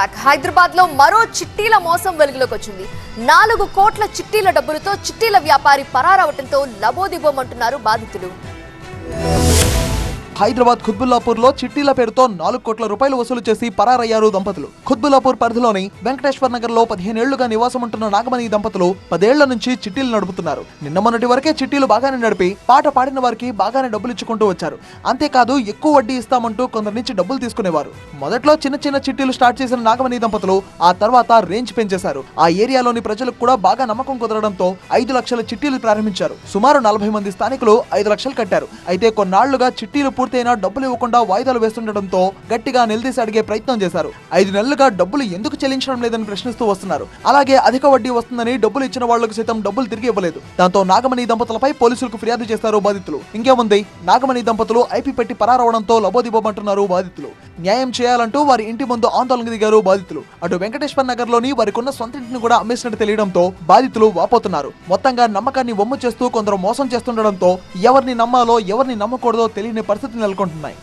Back. హైదరాబాద్లో మరో చిట్టీల మోసం వెలుగులోకి వచ్చింది. నాలుగు కోట్ల చిట్టీల డబ్బులతో చిట్టీల వ్యాపారి పరారవటంతో లబోదిబోమంటున్నారు బాధితులు. హైదరాబాద్ ఖుద్బుల్లాపూర్లో చిట్టీల పేరుతో నాలుగు కోట్ల రూపాయలు వసూలు చేసి పరారయ్యారు దంపతులు. ఖుద్బుల్లాపూర్ పరిధిలోని వెంకటేశ్వర్ నగర్లో పదిహేనేళ్ళుగా నివాసం ఉంటున్న నాగమణి దంపతులు పదేళ్ళ నుంచి చిట్టీలు నడుపుతున్నారు. నిన్న మొన్నటి వరకే చిట్టీలు బాగానే నడిపి పాట పాడిన వారికి బాగానే డబ్బులు ఇచ్చుకుంటూ వచ్చారు. అంతేకాదు ఎక్కువ వడ్డీ ఇస్తామంటూ కొందరి నుంచి డబ్బులు తీసుకునేవారు. మొదట్లో చిన్న చిన్న చిట్టీలు స్టార్ట్ చేసిన నాగమణి దంపతులు ఆ తర్వాత రేంజ్ పెంచేశారు. ఆ ఏరియాలోని ప్రజలకు కూడా బాగా నమ్మకం కుదరడంతో ఐదు లక్షల చిట్టీలు ప్రారంభించారు. సుమారు నలభై మంది స్థానికులు ఐదు లక్షలు కట్టారు. అయితే కొన్నాళ్ళుగా చిట్టీలు పూర్తయినా డబ్బులు ఇవ్వకుండా వాయిదాలు వేస్తుండటంతో గట్టిగా నిలదీసి అడిగే ప్రయత్నం చేశారు. ఐదు నెలలుగా డబ్బులు ఎందుకు చెల్లించడం లేదని ప్రశ్నిస్తూ వస్తున్నారు. అలాగే అధిక వడ్డీ వస్తుందని డబ్బులు ఇచ్చిన వాళ్ళకు సైతం డబ్బులు తిరిగి ఇవ్వలేదు. దాంతో నాగమణి దంపతులపై పోలీసులకు ఫిర్యాదు చేశారు బాధితులు. ఇంకేముంది? నాగమణి దంపతులు ఐపీ పెట్టి పరారవడంతో లబోదిబోమంటున్నారు బాధితులు. న్యాయం చేయాలంటూ వారి ఇంటి ముందు ఆందోళనకు దిగారు బాధితులు. అటు వెంకటేశ్వర నగర్లోని వారికున్న సొంత ఇంటిని కూడా అమ్మేసినట్టు తెలియడంతో బాధితులు వాపోతున్నారు. మొత్తంగా నమ్మకాన్ని వమ్ము చేస్తూ కొందరు మోసం చేస్తుండడంతో ఎవరిని నమ్మాలో ఎవరిని నమ్మకూడదో తెలియని పరిస్థితులు నెలకొంటున్నాయి